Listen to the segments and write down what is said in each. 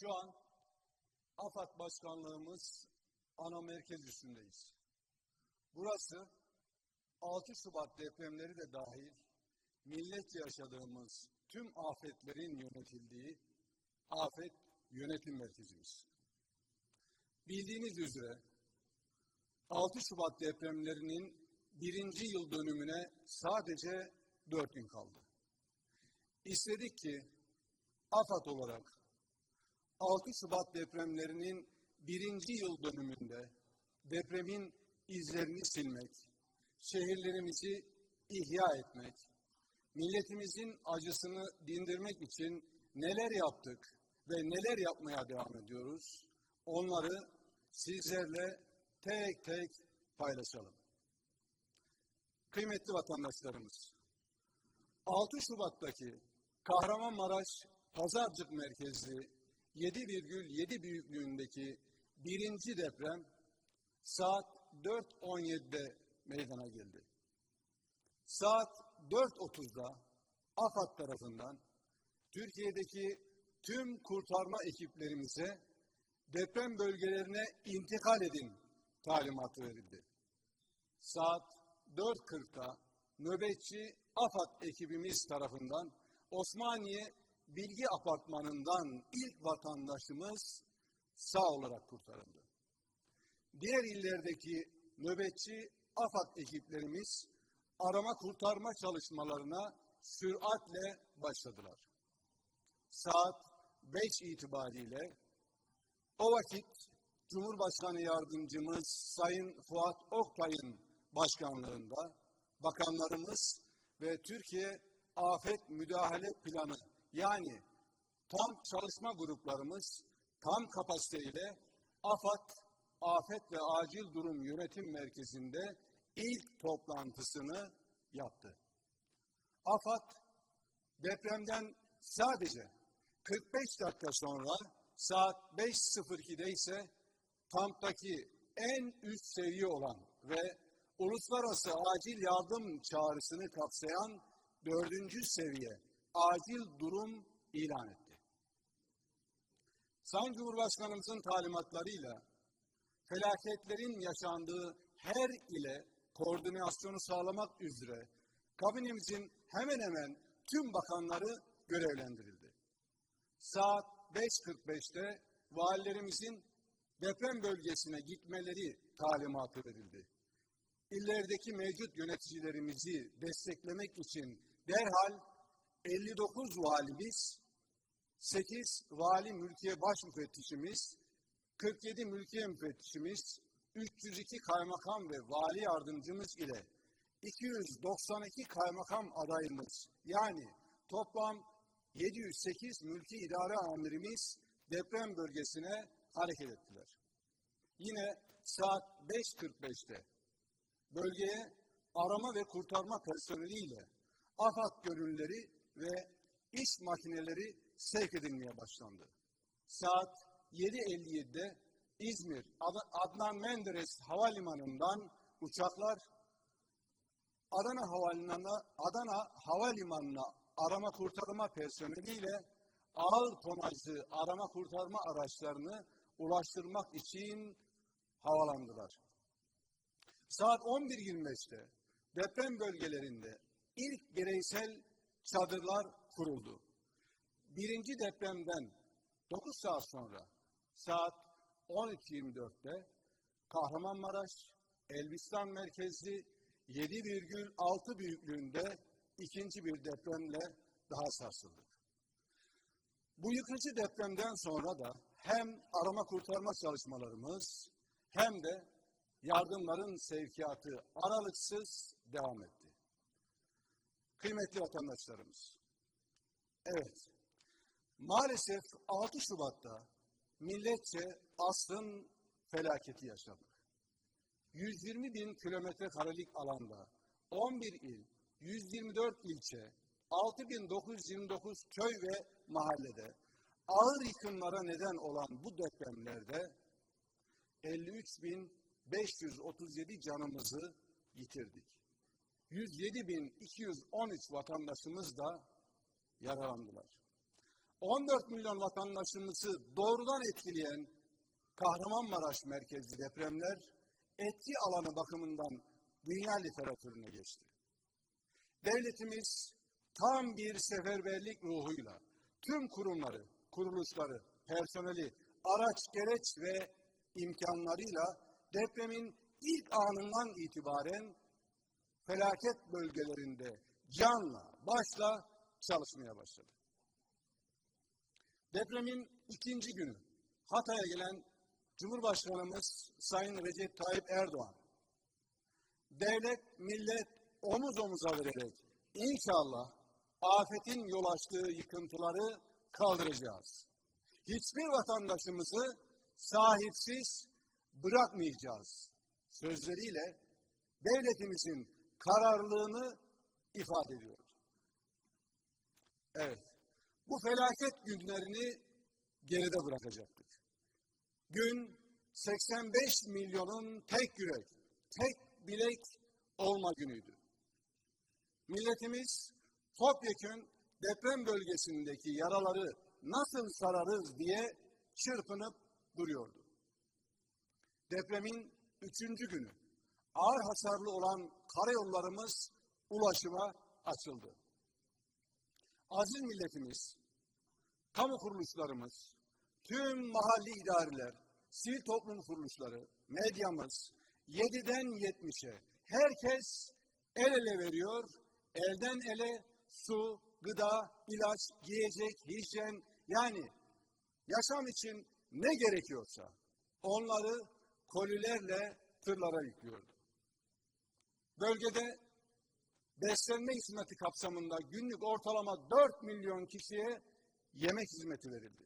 Şu an AFAD Başkanlığımız ana merkez üstündeyiz. Burası 6 Şubat depremleri de dahil milletçe yaşadığımız tüm afetlerin yönetildiği afet yönetim merkezimiz. Bildiğiniz üzere 6 Şubat depremlerinin birinci yıl dönümüne sadece dört gün kaldı. İstedik ki AFAD olarak 6 Şubat depremlerinin birinci yıl dönümünde depremin izlerini silmek, şehirlerimizi ihya etmek, milletimizin acısını dindirmek için neler yaptık ve neler yapmaya devam ediyoruz, onları sizlerle tek tek paylaşalım. Kıymetli vatandaşlarımız, 6 Şubat'taki Kahramanmaraş Pazarcık merkezli 7,7 büyüklüğündeki birinci deprem saat 4.17'de meydana geldi. Saat 4.30'da AFAD tarafından Türkiye'deki tüm kurtarma ekiplerimize deprem bölgelerine intikal edin talimatı verildi. Saat 4.40'da nöbetçi AFAD ekibimiz tarafından Osmaniye Bilgi Apartmanı'ndan ilk vatandaşımız sağ olarak kurtarıldı. Diğer illerdeki nöbetçi AFAD ekiplerimiz arama kurtarma çalışmalarına süratle başladılar. Saat 5 itibariyle o vakit Cumhurbaşkanı Yardımcımız Sayın Fuat Oktay'ın başkanlığında bakanlarımız ve Türkiye Afet Müdahale Planı yani tam çalışma gruplarımız tam kapasiteyle AFAD Afet ve Acil Durum Yönetim Merkezi'nde ilk toplantısını yaptı. AFAD depremden sadece 45 dakika sonra saat 5.02'de ise kamptaki en üst seviye olan ve uluslararası acil yardım çağrısını kapsayan dördüncü seviye acil durum ilan etti. Sayın Cumhurbaşkanımızın talimatlarıyla felaketlerin yaşandığı her ile koordinasyonu sağlamak üzere kabinemizin hemen hemen tüm bakanları görevlendirildi. Saat 5.45'te valilerimizin deprem bölgesine gitmeleri talimatı verildi. İllerdeki mevcut yöneticilerimizi desteklemek için derhal 59 valimiz, 8 vali mülkiye baş müfettişimiz, 47 mülkiye müfettişimiz, 302 kaymakam ve vali yardımcımız ile 292 kaymakam adayımız yani toplam 708 mülki idare amirimiz deprem bölgesine hareket ettiler. Yine saat 5.45'te bölgeye arama ve kurtarma personeliyle AFAD gönülleri ve iş makineleri sevk edilmeye başlandı. Saat 7.57'de İzmir Adnan Menderes Havalimanı'ndan uçaklar Adana Havalimanı'na Adana Havalimanı'na arama kurtarma personeliyle ağır tonajlı arama kurtarma araçlarını ulaştırmak için havalandılar. Saat 11.25'te deprem bölgelerinde ilk bireysel çadırlar kuruldu. Birinci depremden 9 saat sonra saat 12.24'te Kahramanmaraş, Elbistan merkezli 7,6 büyüklüğünde ikinci bir depremle daha sarsıldık. Bu yıkıcı depremden sonra da hem arama kurtarma çalışmalarımız hem de yardımların sevkiyatı aralıksız devam etti. Kıymetli vatandaşlarımız, evet, maalesef 6 Şubat'ta milletçe asrın felaketi yaşadık. 120 bin kilometre karelik alanda 11 il, 124 ilçe, 6929 köy ve mahallede ağır yıkımlara neden olan bu depremlerde 53.537 canımızı yitirdik. 107.213 vatandaşımız da yaralandılar. 14 milyon vatandaşımızı doğrudan etkileyen Kahramanmaraş merkezli depremler etki alanı bakımından dünya literatürüne geçti. Devletimiz tam bir seferberlik ruhuyla tüm kurumları, kuruluşları, personeli, araç, gereç ve imkanlarıyla depremin ilk anından itibaren felaket bölgelerinde canla, başla çalışmaya başladı. Depremin ikinci günü Hatay'a gelen Cumhurbaşkanımız Sayın Recep Tayyip Erdoğan, devlet, millet omuz omuza vererek inşallah afetin yol açtığı yıkıntıları kaldıracağız. Hiçbir vatandaşımızı sahipsiz bırakmayacağız sözleriyle devletimizin kararlılığını ifade ediyor. Evet, bu felaket günlerini geride bırakacaktık. Gün 85 milyonun tek yürek, tek bilek olma günüydü. Milletimiz topyekün deprem bölgesindeki yaraları nasıl sararız diye çırpınıp duruyordu. Depremin üçüncü günü ağır hasarlı olan karayollarımız ulaşıma açıldı. Aziz milletimiz, kamu kuruluşlarımız, tüm mahalli idareler, sivil toplum kuruluşları, medyamız, 7'den 70'e herkes el ele veriyor, elden ele su, gıda, ilaç, giyecek, hijyen yani yaşam için ne gerekiyorsa onları kolilerle tırlara yüklüyordu. Bölgede beslenme hizmeti kapsamında günlük ortalama 4 milyon kişiye yemek hizmeti verildi.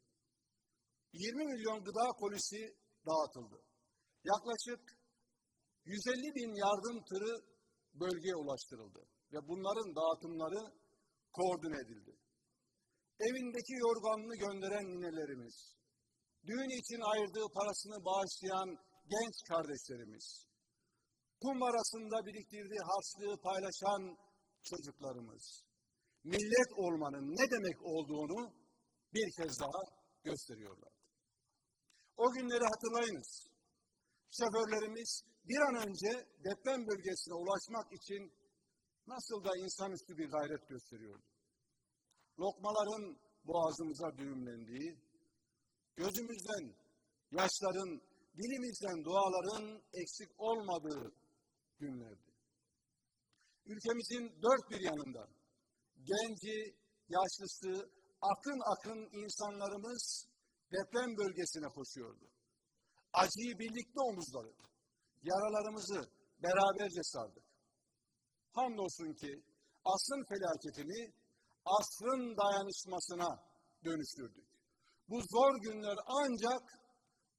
20 milyon gıda kolisi dağıtıldı. Yaklaşık 150 bin yardım tırı bölgeye ulaştırıldı ve bunların dağıtımları koordine edildi. Evindeki yorganını gönderen ninelerimiz, düğün için ayırdığı parasını bağışlayan genç kardeşlerimiz, kumbarasında biriktirdiği harçlığı paylaşan çocuklarımız, millet olmanın ne demek olduğunu bir kez daha gösteriyorlar. O günleri hatırlayınız. Şoförlerimiz bir an önce deprem bölgesine ulaşmak için nasıl da insanüstü bir gayret gösteriyordu. Lokmaların boğazımıza düğümlendiği, gözümüzden yaşların, dilimizden duaların eksik olmadığı günlerdi. Ülkemizin dört bir yanında genci, yaşlısı, akın akın insanlarımız deprem bölgesine koşuyordu. Acıyı birlikte omuzladık. Yaralarımızı beraberce sardık. Hamdolsun ki asrın felaketini asrın dayanışmasına dönüştürdük. Bu zor günler ancak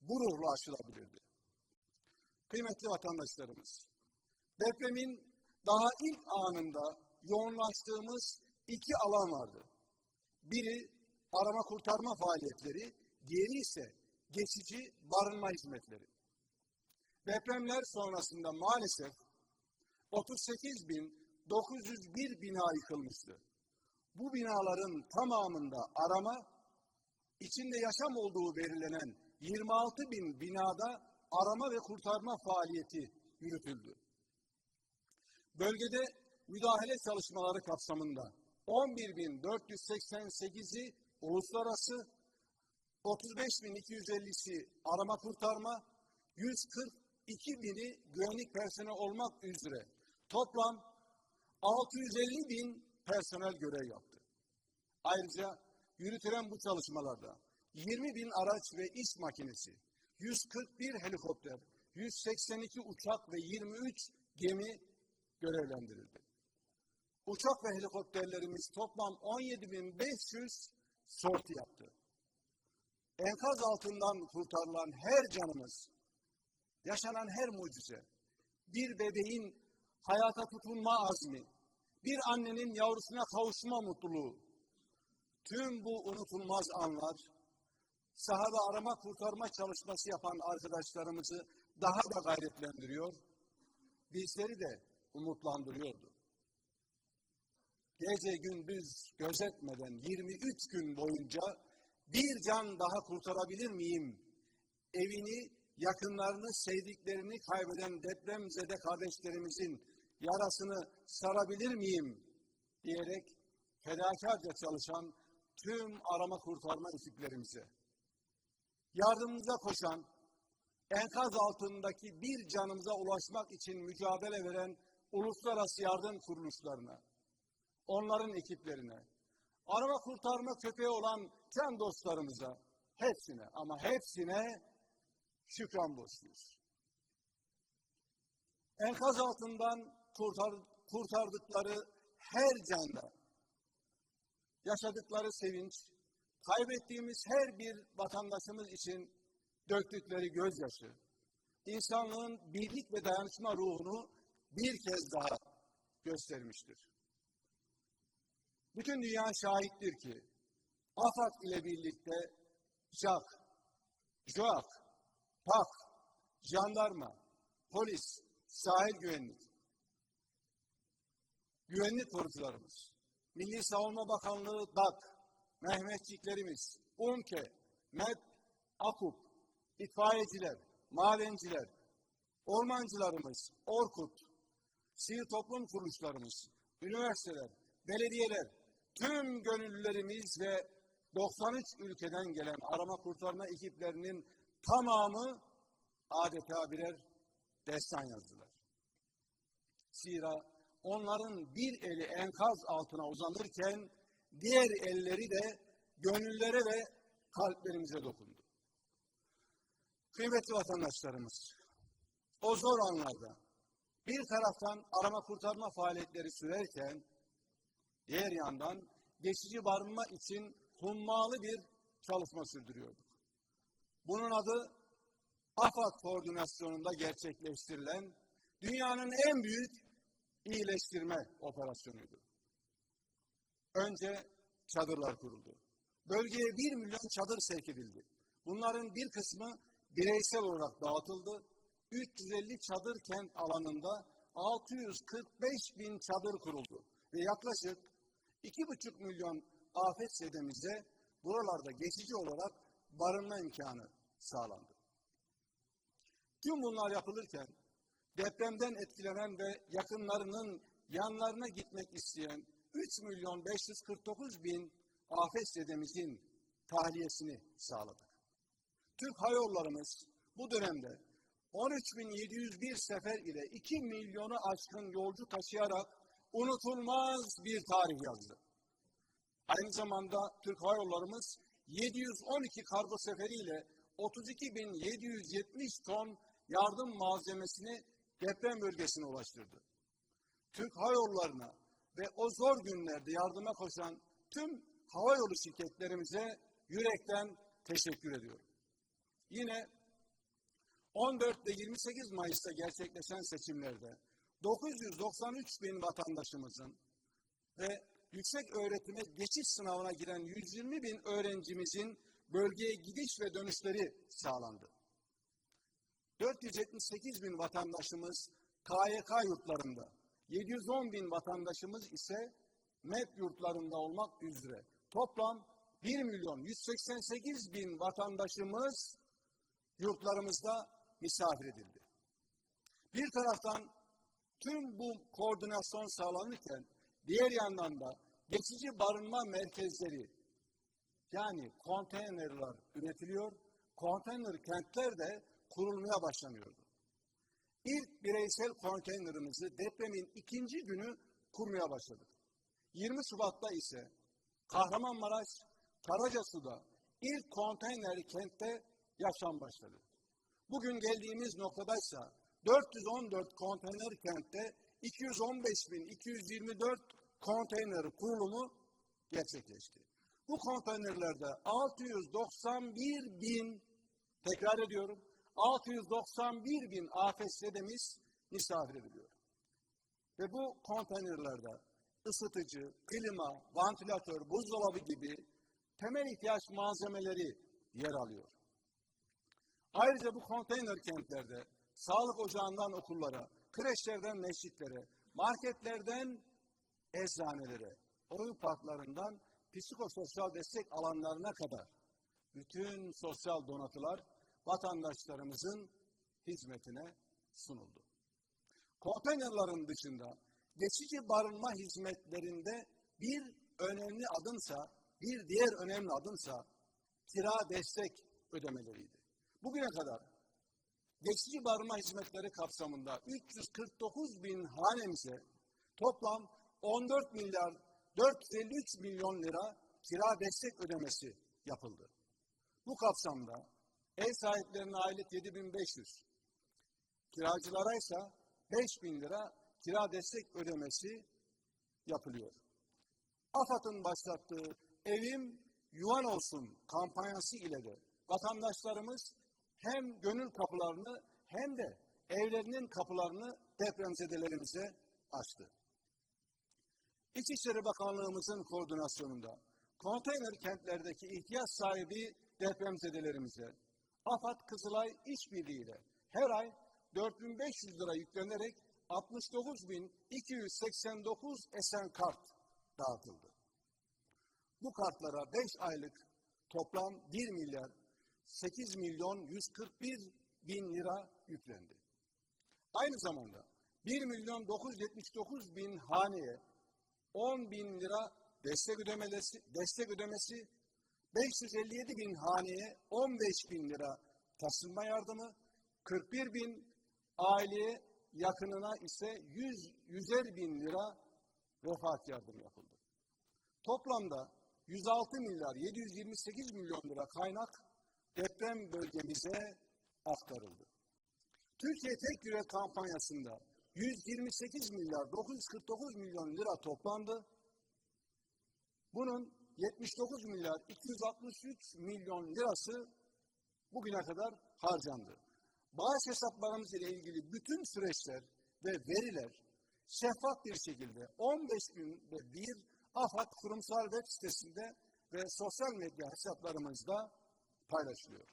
bu ruhla aşılabilirdi. Kıymetli vatandaşlarımız, depremin daha ilk anında yoğunlaştığımız iki alan vardı. Biri arama kurtarma faaliyetleri, diğeri ise geçici barınma hizmetleri. Depremler sonrasında maalesef 38.901 bina yıkılmıştı. Bu binaların tamamında arama, içinde yaşam olduğu belirlenen 26 bin binada arama ve kurtarma faaliyeti yürütüldü. Bölgede müdahale çalışmaları kapsamında 11.488'i uluslararası, 35.250'si arama kurtarma, 142 bini güvenlik personeli olmak üzere toplam 650 bin personel görev yaptı. Ayrıca yürütülen bu çalışmalarda 20 bin araç ve iş makinesi, 141 helikopter, 182 uçak ve 23 gemi görevlendirildi. Uçak ve helikopterlerimiz toplam 17.500 sorti yaptı. Enkaz altından kurtarılan her canımız, yaşanan her mucize, bir bebeğin hayata tutunma azmi, bir annenin yavrusuna kavuşma mutluluğu, tüm bu unutulmaz anlar, sahada arama kurtarma çalışması yapan arkadaşlarımızı daha da gayretlendiriyor, bizleri de umutlandırıyordu. Gece gündüz gözetmeden 23 gün boyunca bir can daha kurtarabilir miyim? Evini, yakınlarını, sevdiklerini kaybeden depremzede kardeşlerimizin yarasını sarabilir miyim? diyerek fedakarca çalışan tüm arama kurtarma ekiplerimize, yardımımıza koşan, enkaz altındaki bir canımıza ulaşmak için mücadele veren uluslararası yardım kuruluşlarına, onların ekiplerine, arama kurtarma köpeği olan can dostlarımıza, hepsine ama hepsine şükran borçluyuz. Enkaz altından kurtar, kurtardıkları her canda yaşadıkları sevinç, kaybettiğimiz her bir vatandaşımız için döktükleri gözyaşı, insanlığın birlik ve dayanışma ruhunu bir kez daha göstermiştir. Bütün dünya şahittir ki AFAD ile birlikte JAK, JOAK, PAK, jandarma, polis, sahil güvenlik, güvenlik korucularımız, Milli Savunma Bakanlığı DAK, Mehmetçiklerimiz, UNKE, MEP, AKUP, itfaiyeciler, madenciler, ormancılarımız, ORKUT, sivil toplum kuruluşlarımız, üniversiteler, belediyeler, tüm gönüllülerimiz ve 93 ülkeden gelen arama kurtarma ekiplerinin tamamı adeta birer destan yazdılar. Zira onların bir eli enkaz altına uzanırken diğer elleri de gönüllere ve kalplerimize dokundu. Kıymetli vatandaşlarımız, o zor anlarda bir taraftan arama kurtarma faaliyetleri sürerken diğer yandan geçici barınma için hummalı bir çalışma sürdürüyorduk. Bunun adı AFAD koordinasyonunda gerçekleştirilen dünyanın en büyük iyileştirme operasyonuydu. Önce çadırlar kuruldu. Bölgeye bir milyon çadır sevk edildi. Bunların bir kısmı bireysel olarak dağıtıldı. 350 çadır kent alanında 645 bin çadır kuruldu. Ve yaklaşık 2,5 milyon afet sedemize buralarda geçici olarak barınma imkanı sağlandı. Tüm bunlar yapılırken depremden etkilenen ve yakınlarının yanlarına gitmek isteyen 3 milyon 549 bin afet zedemizin tahliyesini sağladık. Türk Hava Yollarımız bu dönemde 13.701 sefer ile 2 milyonu aşkın yolcu taşıyarak unutulmaz bir tarih yazdı. Aynı zamanda Türk Hava Yollarımız 712 kargo seferiyle 32.770 ton yardım malzemesini deprem bölgesine ulaştırdı. Türk Hava Yolları'na ve o zor günlerde yardıma koşan tüm hava yolu şirketlerimize yürekten teşekkür ediyorum. Yine 14 ve 28 Mayıs'ta gerçekleşen seçimlerde 993 bin vatandaşımızın ve yüksek öğretime geçiş sınavına giren 120 bin öğrencimizin bölgeye gidiş ve dönüşleri sağlandı. 478 bin vatandaşımız KYK yurtlarında, 710 bin vatandaşımız ise MEP yurtlarında olmak üzere toplam 1 milyon 188 bin vatandaşımız yurtlarımızda misafir edildi. Bir taraftan tüm bu koordinasyon sağlanırken diğer yandan da geçici barınma merkezleri yani konteynerler üretiliyor. Konteyner kentler de kurulmaya başlanıyordu. İlk bireysel konteynerimizi depremin ikinci günü kurmaya başladık. 20 Şubat'ta ise Kahramanmaraş, Karacasu'da ilk konteyner kentte yaşam başladı. Bugün geldiğimiz noktadaysa 414 konteyner kentte 215.224 konteyner kurulumu gerçekleşti. Bu konteynerlerde 691 bin, tekrar ediyorum, 691 bin afetlediğimiz misafir ediliyor. Ve bu konteynerlerde ısıtıcı, klima, vantilatör, buzdolabı gibi temel ihtiyaç malzemeleri yer alıyor. Ayrıca bu konteyner kentlerde sağlık ocağından okullara, kreşlerden mescitlere, marketlerden eczanelere, oyun parklarından psikososyal destek alanlarına kadar bütün sosyal donatılar vatandaşlarımızın hizmetine sunuldu. Konteynerların dışında geçici barınma hizmetlerinde bir önemli adımsa, bir diğer önemli adımsa kira destek ödemeleriydi. Bugüne kadar geçici barınma hizmetleri kapsamında 349 bin hanemize toplam 14 milyar 453 milyon lira kira destek ödemesi yapıldı. Bu kapsamda ev sahiplerine aylık 7500, kiracılara ise 5000 lira kira destek ödemesi yapılıyor. AFAD'ın başlattığı Evim Yuvan Olsun kampanyası ile de vatandaşlarımız hem gönül kapılarını hem de evlerinin kapılarını depremzedelerimize açtı. İçişleri Bakanlığımızın koordinasyonunda konteyner kentlerdeki ihtiyaç sahibi depremzedelerimize AFAD Kızılay işbirliğiyle her ay 4500 lira yüklenerek 69.289 esen kart dağıtıldı. Bu kartlara 5 aylık toplam 1 milyar 8 milyon 141 bin lira yüklendi. Aynı zamanda 1 milyon 979 bin haneye 10 bin lira destek ödemesi, destek ödemesi 557 bin haneye 15 bin lira taşınma yardımı, 41 bin aileye yakınına ise 100, 100'er bin lira vefat yardımı yapıldı. Toplamda 106 milyar 728 milyon lira kaynak deprem bölgemize aktarıldı. Türkiye Tek Yürek kampanyasında 128 milyar 949 milyon lira toplandı. Bunun 79 milyar 263 milyon lirası bugüne kadar harcandı. Bağış hesaplarımız ile ilgili bütün süreçler ve veriler şeffaf bir şekilde 15 günde bir AFAD kurumsal web sitesinde ve sosyal medya hesaplarımızda paylaşılıyor.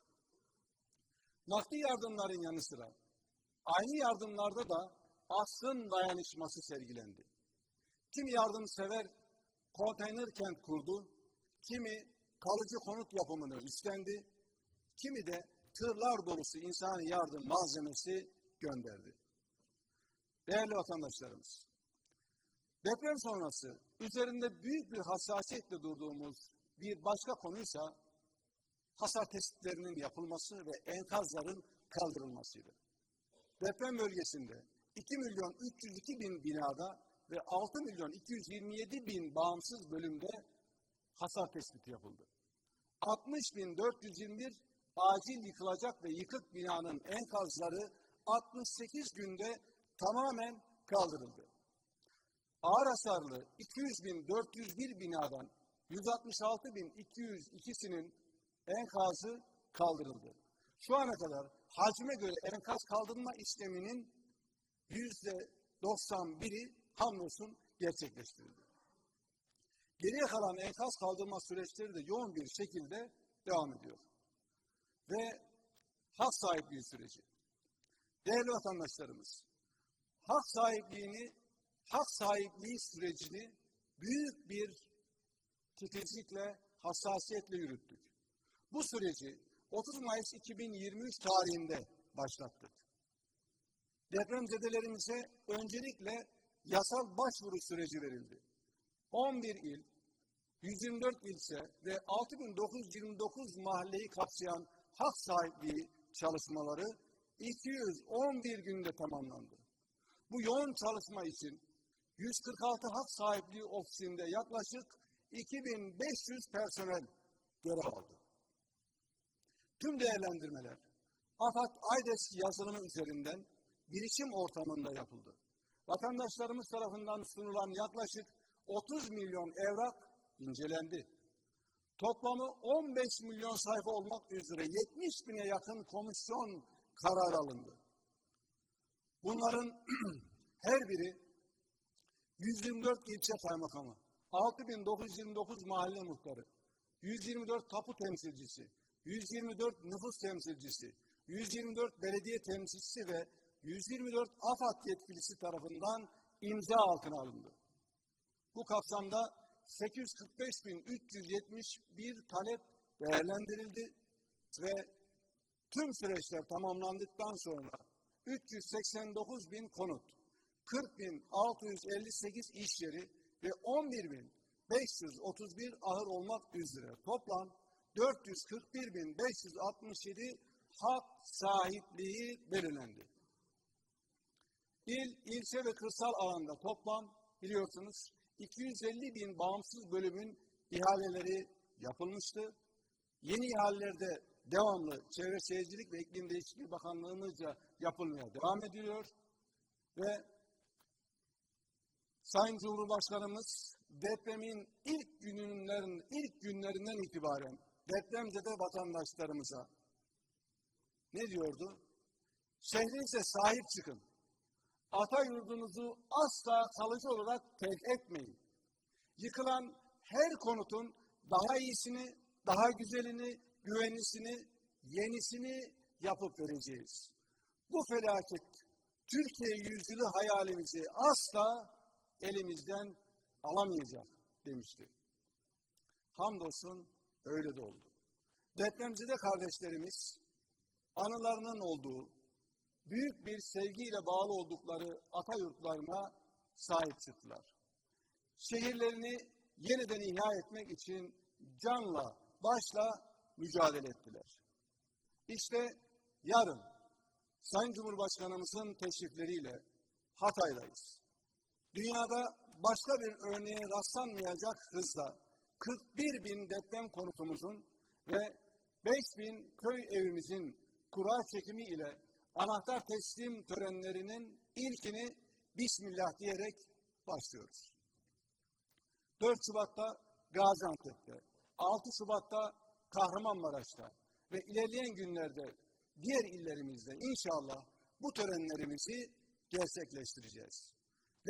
Nakdi yardımların yanı sıra aynı yardımlarda da asrın dayanışması sergilendi. Kim yardımsever konteyner kent kurdu, kimi kalıcı konut yapımını üstlendi, kimi de tırlar dolusu insani yardım malzemesi gönderdi. Değerli vatandaşlarımız, deprem sonrası üzerinde büyük bir hassasiyetle durduğumuz bir başka konuysa hasar tespitlerinin yapılması ve enkazların kaldırılmasıydı. Deprem bölgesinde 2 milyon 302 bin binada ve 6 milyon 227 bin bağımsız bölümde hasar tespiti yapıldı. 60 bin 421 acil yıkılacak ve yıkık binanın enkazları 68 günde tamamen kaldırıldı. Ağır hasarlı 200 bin 401 binadan 166 bin 202'sinin enkazı kaldırıldı. Şu ana kadar hacme göre enkaz kaldırma işleminin yüzde 91'i hamdolsun gerçekleştirildi. Geriye kalan enkaz kaldırma süreçleri de yoğun bir şekilde devam ediyor. Ve hak sahipliği süreci. Değerli vatandaşlarımız, hak sahipliğini, hak sahipliği sürecini büyük bir titizlikle, hassasiyetle yürüttük. Bu süreci 30 Mayıs 2023 tarihinde başlattık. Depremzedelerimize öncelikle yasal başvuru süreci verildi. 11 il, 124 ilçe ve 6929 mahalleyi kapsayan hak sahipliği çalışmaları 211 günde tamamlandı. Bu yoğun çalışma için 146 hak sahipliği ofisinde yaklaşık 2500 personel görev aldı. Tüm değerlendirmeler AFAD AYDES yazılımı üzerinden bilişim ortamında yapıldı. Vatandaşlarımız tarafından sunulan yaklaşık 30 milyon evrak incelendi. Toplamı 15 milyon sayfa olmak üzere 70 bine yakın komisyon karar alındı. Bunların her biri 124 ilçe kaymakamı, 6929 mahalle muhtarı, 124 tapu temsilcisi, 124 nüfus temsilcisi, 124 belediye temsilcisi ve 124 AFAD yetkilisi tarafından imza altına alındı. Bu kapsamda 845.371 talep değerlendirildi ve tüm süreçler tamamlandıktan sonra 389 bin konut, 40 bin 658 iş yeri ve 11 bin 531 ahır olmak üzere toplam 441 bin 567 hak sahipliği belirlendi. İl, ilçe ve kırsal alanda toplam biliyorsunuz 250 bin bağımsız bölümün ihaleleri yapılmıştı. Yeni ihalelerde devamlı Çevre Şehircilik ve İklim Değişikliği Bakanlığımızca yapılmaya devam ediyor. Ve Sayın Cumhurbaşkanımız depremin ilk gününden, ilk günlerinden itibaren depremzede vatandaşlarımıza ne diyordu? Şehrinize sahip çıkın. Ata yurdunuzu asla kalıcı olarak terk etmeyin. Yıkılan her konutun daha iyisini, daha güzelini, güvenlisini, yenisini yapıp vereceğiz. Bu felaket Türkiye yüzyılı hayalimizi asla elimizden alamayacak demişti. Hamdolsun öyle de oldu. Depremzede kardeşlerimiz anılarının olduğu, büyük bir sevgiyle bağlı oldukları ata yurtlarına sahip çıktılar. Şehirlerini yeniden ihya etmek için canla, başla mücadele ettiler. İşte yarın Sayın Cumhurbaşkanımızın teşrifleriyle Hatay'dayız. Dünyada başka bir örneğe rastlanmayacak hızla 41 bin deprem konutumuzun ve 5 bin köy evimizin kura çekimi ile anahtar teslim törenlerinin ilkini Bismillah diyerek başlıyoruz. 4 Şubat'ta Gaziantep'te, 6 Şubat'ta Kahramanmaraş'ta ve ilerleyen günlerde diğer illerimizde inşallah bu törenlerimizi gerçekleştireceğiz.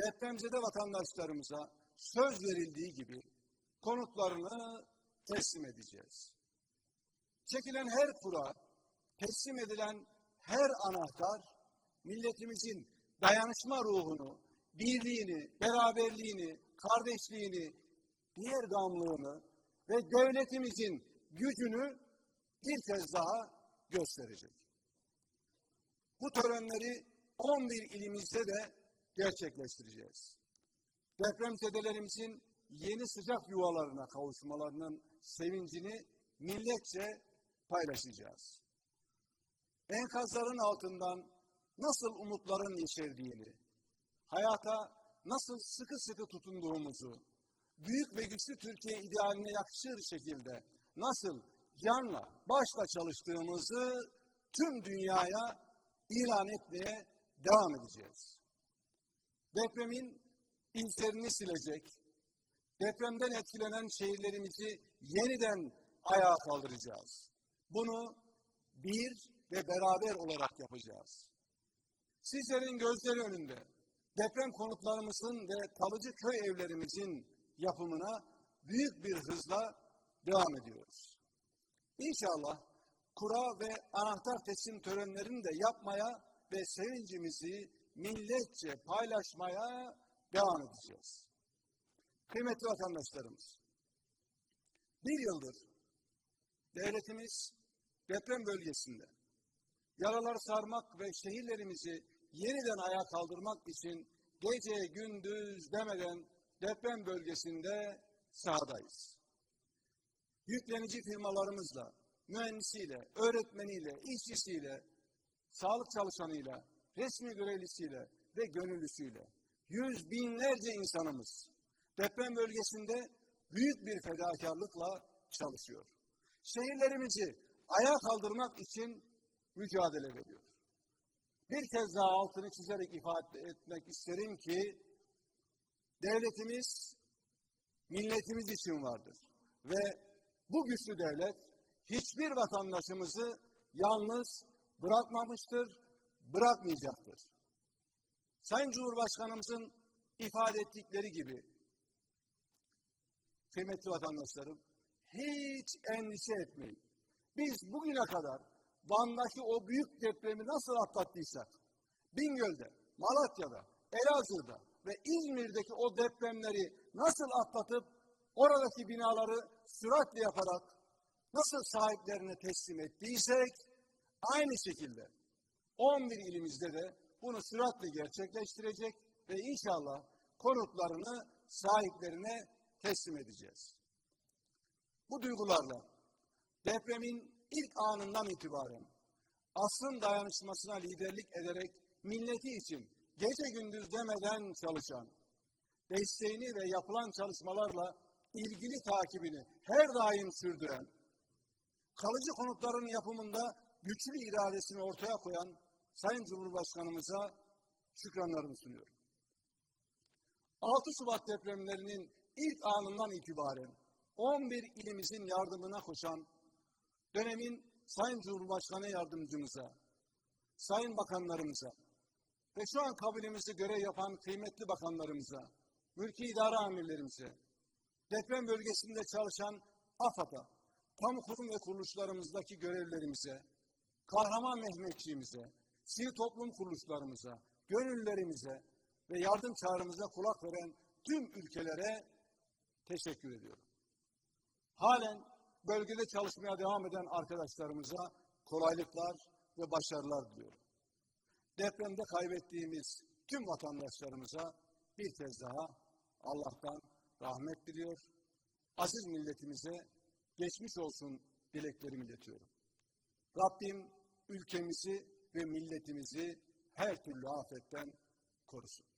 Depremzede vatandaşlarımıza söz verildiği gibi konutlarını teslim edeceğiz. Çekilen her kura, teslim edilen her anahtar milletimizin dayanışma ruhunu, birliğini, beraberliğini, kardeşliğini, diğer gamlığını ve devletimizin gücünü bir kez daha gösterecek. Bu törenleri 11 ilimizde de gerçekleştireceğiz. Depremzedelerimizin yeni sıcak yuvalarına kavuşmalarının sevincini milletçe paylaşacağız. Enkazların altından nasıl umutların yeşerdiğini, hayata nasıl sıkı sıkı tutunduğumuzu, büyük ve güçlü Türkiye idealine yakışır şekilde nasıl canla, başla çalıştığımızı tüm dünyaya ilan etmeye devam edeceğiz. Depremin izlerini silecek, depremden etkilenen şehirlerimizi yeniden ayağa kaldıracağız. Bunu bir ve beraber olarak yapacağız. Sizlerin gözleri önünde deprem konutlarımızın ve kalıcı köy evlerimizin yapımına büyük bir hızla devam ediyoruz. İnşallah kura ve anahtar teslim törenlerini de yapmaya ve sevincimizi milletçe paylaşmaya devam edeceğiz. Kıymetli vatandaşlarımız, bir yıldır devletimiz deprem bölgesinde yaralar sarmak ve şehirlerimizi yeniden ayağa kaldırmak için gece gündüz demeden deprem bölgesinde sahadayız. Yüklenici firmalarımızla, mühendisiyle, öğretmeniyle, işçisiyle, sağlık çalışanıyla, resmi görevlisiyle ve gönüllüsüyle yüz binlerce insanımız deprem bölgesinde büyük bir fedakarlıkla çalışıyor. Şehirlerimizi ayağa kaldırmak için mücadele veriyor. Bir kez daha altını çizerek ifade etmek isterim ki devletimiz milletimiz için vardır. Ve bu güçlü devlet hiçbir vatandaşımızı yalnız bırakmamıştır, bırakmayacaktır. Sayın Cumhurbaşkanımızın ifade ettikleri gibi kıymetli vatandaşlarım hiç endişe etmeyin. Biz bugüne kadar Van'daki o büyük depremi nasıl atlattıysak Bingöl'de, Malatya'da, Elazığ'da ve İzmir'deki o depremleri nasıl atlatıp oradaki binaları süratle yaparak nasıl sahiplerine teslim ettiysek aynı şekilde 11 ilimizde de bunu süratle gerçekleştirecek ve inşallah konutlarını sahiplerine teslim edeceğiz. Bu duygularla depremin ilk anından itibaren asrın dayanışmasına liderlik ederek milleti için gece gündüz demeden çalışan, desteğini ve yapılan çalışmalarla ilgili takibini her daim sürdüren, kalıcı konutların yapımında güçlü iradesini ortaya koyan Sayın Cumhurbaşkanımıza şükranlarımı sunuyorum. 6 Şubat depremlerinin ilk anından itibaren 11 ilimizin yardımına koşan dönemin Sayın Cumhurbaşkanı Yardımcımıza, Sayın Bakanlarımıza ve şu an kabinemizde görev yapan kıymetli bakanlarımıza, mülki idare amirlerimize, deprem bölgesinde çalışan AFAD'a, kamu kurum ve kuruluşlarımızdaki görevlerimize, kahraman Mehmetçiğimize, sivil toplum kuruluşlarımıza, gönüllerimize ve yardım çağrımıza kulak veren tüm ülkelere teşekkür ediyorum. Halen bölgede çalışmaya devam eden arkadaşlarımıza kolaylıklar ve başarılar diliyorum. Depremde kaybettiğimiz tüm vatandaşlarımıza bir kez daha Allah'tan rahmet diliyor. Aziz milletimize geçmiş olsun dileklerimi iletiyorum. Rabbim ülkemizi ve milletimizi her türlü afetten korusun.